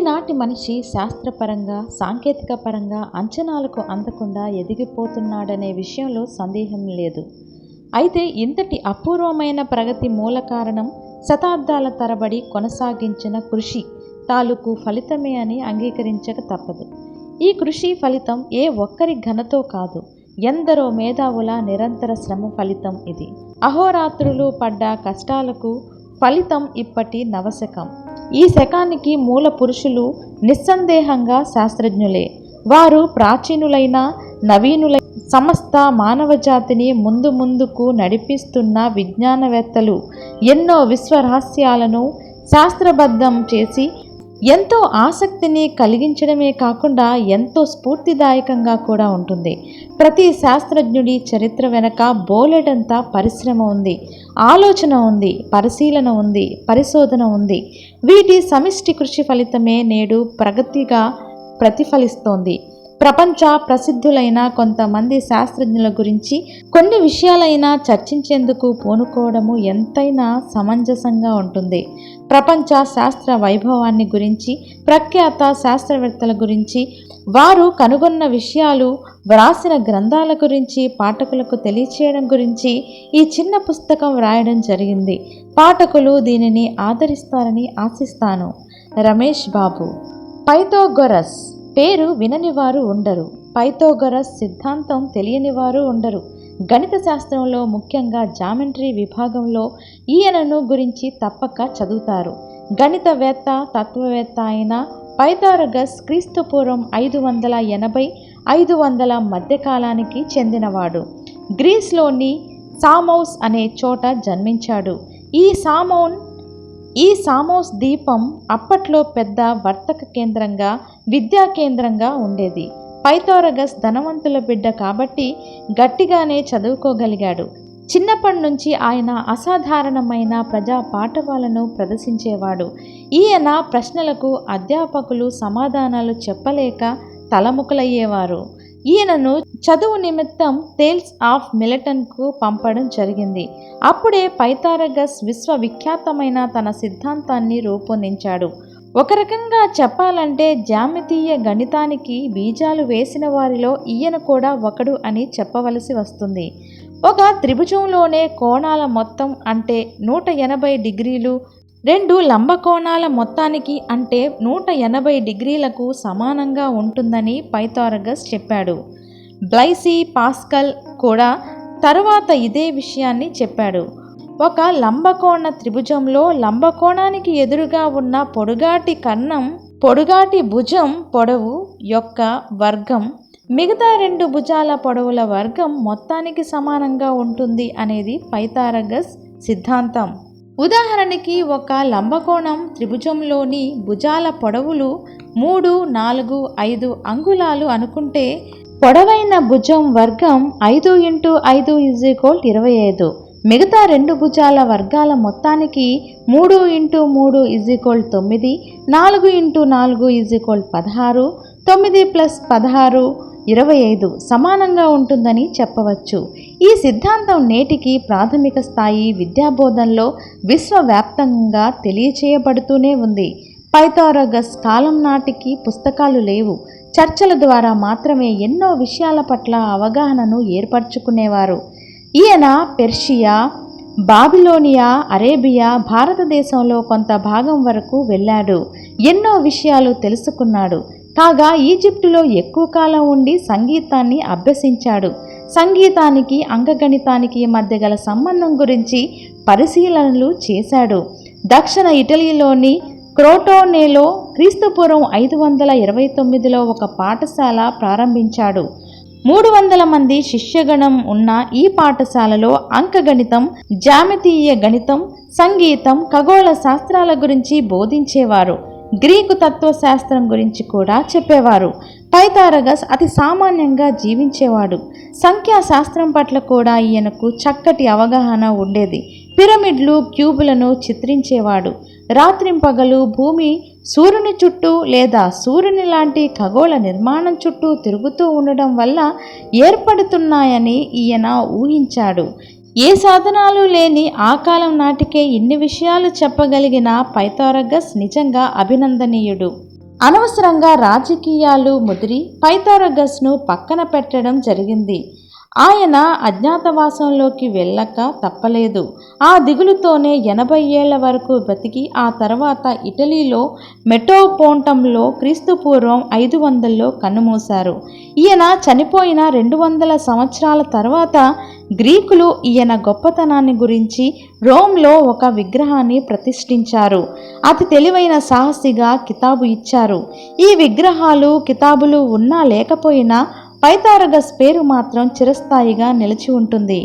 ఈనాటి మనిషి శాస్త్రపరంగా సాంకేతిక పరంగా అంచనాలకు అందకుండా ఎదిగిపోతున్నాడనే విషయంలో సందేహం లేదు. అయితే ఇంతటి అపూర్వమైన ప్రగతి మూల కారణం శతాబ్దాల తరబడి కొనసాగించిన కృషి తాలూకు ఫలితమే అని అంగీకరించక తప్పదు. ఈ కృషి ఫలితం ఏ ఒక్కరి ఘనతో కాదు ఎందరో మేధావుల నిరంతర శ్రమ ఫలితం ఇది. అహోరాత్రులు పడ్డ కష్టాలకు ఫలితం ఇప్పటి నవశకం. ఈ శకానికి మూల పురుషులు నిస్సందేహంగా శాస్త్రజ్ఞులే. వారు ప్రాచీనులైన నవీనులైన సమస్త మానవ జాతిని ముందు ముందుకు నడిపిస్తున్న విజ్ఞానవేత్తలు. ఎన్నో విశ్వరహస్యాలను శాస్త్రబద్ధం చేసి ఎంతో ఆసక్తిని కలిగించడమే కాకుండా ఎంతో స్ఫూర్తిదాయకంగా కూడా ఉంటుంది. ప్రతి శాస్త్రజ్ఞుడి చరిత్ర వెనక బోలెడంత పరిశ్రమ ఉంది. ఆలోచన ఉంది పరిశీలన ఉంది పరిశోధన ఉంది. వీటి సమిష్టి కృషి ఫలితమే నేడు ప్రగతిగా ప్రతిఫలిస్తోంది. ప్రపంచ ప్రసిద్ధులైన కొంతమంది శాస్త్రజ్ఞుల గురించి కొన్ని విషయాలైనా చర్చించేందుకు పూనుకోవడము ఎంతైనా సమంజసంగా ఉంటుంది. ప్రపంచ శాస్త్ర వైభవాన్ని గురించి ప్రఖ్యాత శాస్త్రవేత్తల గురించి వారు కనుగొన్న విషయాలు వ్రాసిన గ్రంథాల గురించి పాఠకులకు తెలియచేయడం గురించి ఈ చిన్న పుస్తకం వ్రాయడం జరిగింది. పాఠకులు దీనిని ఆదరిస్తారని ఆశిస్తాను. రమేష్ బాబు. పైథోగొరస్ పేరు వినని వారు ఉండరు. పైథోగొరస్ సిద్ధాంతం తెలియని వారు ఉండరు. గణిత శాస్త్రంలో ముఖ్యంగా జామెంట్రీ విభాగంలో ఈయనను గురించి తప్పక చదువుతారు. గణితవేత్త తత్వవేత్త అయిన పైథారగస్ క్రీస్తుపూర్వం ఐదు వందల ఎనభై ఐదు వందల మధ్యకాలానికి చెందినవాడు. గ్రీస్లోని సామౌస్ అనే చోట జన్మించాడు. ఈ సామౌన్ ఈ సామోస్ దీపం అప్పట్లో పెద్ద వర్తక కేంద్రంగా విద్యా కేంద్రంగా ఉండేది. పైథారగస్ ధనవంతుల బిడ్డ కాబట్టి గట్టిగానే చదువుకోగలిగాడు. చిన్నప్పటి నుంచి ఆయన అసాధారణమైన ప్రజా పాఠవాలను ప్రదర్శించేవాడు. ఈయన ప్రశ్నలకు అధ్యాపకులు సమాధానాలు చెప్పలేక తలముకలయ్యేవారు. ఈయనను చదువు నిమిత్తం టేల్స్ ఆఫ్ మిలటన్కు పంపడం జరిగింది. అప్పుడే పైథారగస్ విశ్వవిఖ్యాతమైన తన సిద్ధాంతాన్ని రూపొందించాడు. ఒక రకంగా చెప్పాలంటే జామితీయ గణితానికి బీజాలు వేసిన వారిలో ఈయన కూడా ఒకడు అని చెప్పవలసి వస్తుంది. ఒక త్రిభుజంలోనే కోణాల మొత్తం అంటే నూట ఎనభై డిగ్రీలు రెండు లంబకోణాల మొత్తానికి అంటే నూట ఎనభై డిగ్రీలకు సమానంగా ఉంటుందని పైథారగస్ చెప్పాడు. బ్లైసీ పాస్కల్ కూడా తరువాత ఇదే విషయాన్ని చెప్పాడు. ఒక లంబకోణ త్రిభుజంలో లంబకోణానికి ఎదురుగా ఉన్న పొడుగాటి కన్నం పొడుగాటి భుజం పొడవు యొక్క వర్గం మిగతా రెండు భుజాల పొడవుల వర్గం మొత్తానికి సమానంగా ఉంటుంది అనేది పైథారగస్ సిద్ధాంతం. ఉదాహరణకి ఒక లంబకోణం త్రిభుజంలోని భుజాల పొడవులు మూడు నాలుగు ఐదు అంగుళాలు అనుకుంటే పొడవైన భుజం వర్గం ఐదు ఇంటూ ఐదు ఈజ్ ఈక్వల్ ఇరవై ఐదు. మిగతా రెండు భుజాల వర్గాల మొత్తానికి మూడు ఇంటూ మూడు ఈజీకోల్డ్ తొమ్మిది నాలుగు ఇంటూ నాలుగు ఈజీకోల్డ్ పదహారు తొమ్మిది ప్లస్ పదహారు ఇరవై ఐదు సమానంగా ఉంటుందని చెప్పవచ్చు. ఈ సిద్ధాంతం నేటికి ప్రాథమిక స్థాయి విద్యాబోధనలో విశ్వవ్యాప్తంగా తెలియచేయబడుతూనే ఉంది. పైతారగస్ కాలం నాటికి పుస్తకాలు లేవు. చర్చల ద్వారా మాత్రమే ఎన్నో విషయాల పట్ల అవగాహనను ఏర్పరచుకునేవారు. ఈయన పెర్షియా బాబిలోనియా అరేబియా భారతదేశంలో కొంత భాగం వరకు వెళ్ళాడు. ఎన్నో విషయాలు తెలుసుకున్నాడు. కాగా ఈజిప్టులో ఎక్కువ కాలం ఉండి సంగీతాన్ని అభ్యసించాడు. సంగీతానికి అంకగణితానికి మధ్య గల సంబంధం గురించి పరిశీలనలు చేశాడు. దక్షిణ ఇటలీలోని క్రోటోనేలో క్రీస్తుపూర్వం ఐదు వందల ఇరవై తొమ్మిదిలో ఒక పాఠశాల ప్రారంభించాడు. మూడు వందల మంది శిష్యగణం ఉన్న ఈ పాఠశాలలో అంకగణితం జామితీయ గణితం సంగీతం ఖగోళ శాస్త్రాల గురించి బోధించేవారు. గ్రీకు తత్వశాస్త్రం గురించి కూడా చెప్పేవారు. పైథారగస్ అతి సామాన్యంగా జీవించేవాడు. సంఖ్యాశాస్త్రం పట్ల కూడా ఈయనకు చక్కటి అవగాహన ఉండేది. పిరమిడ్లు క్యూబులను చిత్రించేవాడు. రాత్రింపగలు భూమి సూర్యుని చుట్టూ లేదా సూర్యుని లాంటి ఖగోళ నిర్మాణం చుట్టూ తిరుగుతూ ఉండడం వల్ల ఏర్పడుతున్నాయని ఈయన ఊహించాడు. ఏ సాధనాలు లేని ఆ కాలం నాటికే ఇన్ని విషయాలు చెప్పగలిగిన పైథారగస్ నిజంగా అభినందనీయుడు. అనవసరంగా రాజకీయాలు ముదిరి పైథారగస్ను పక్కన పెట్టడం జరిగింది. ఆయన అజ్ఞాతవాసంలోకి వెళ్ళక తప్పలేదు. ఆ దిగులుతోనే ఎనభై ఏళ్ళ వరకు బతికి ఆ తర్వాత ఇటలీలో మెటోపోంటంలో క్రీస్తుపూర్వం ఐదు వందల్లో కన్నుమూశారు. ఈయన చనిపోయిన రెండు వందల సంవత్సరాల తర్వాత గ్రీకులు ఈయన గొప్పతనాన్ని గురించి రోమ్లో ఒక విగ్రహాన్ని ప్రతిష్ఠించారు. అతి తెలివైన సాహసిగా కితాబు ఇచ్చారు. ఈ విగ్రహాలు కితాబులు ఉన్నా లేకపోయినా పైతారగస్ పేరు మాత్రం చిరస్థాయిగా నిలిచి ఉంటుంది.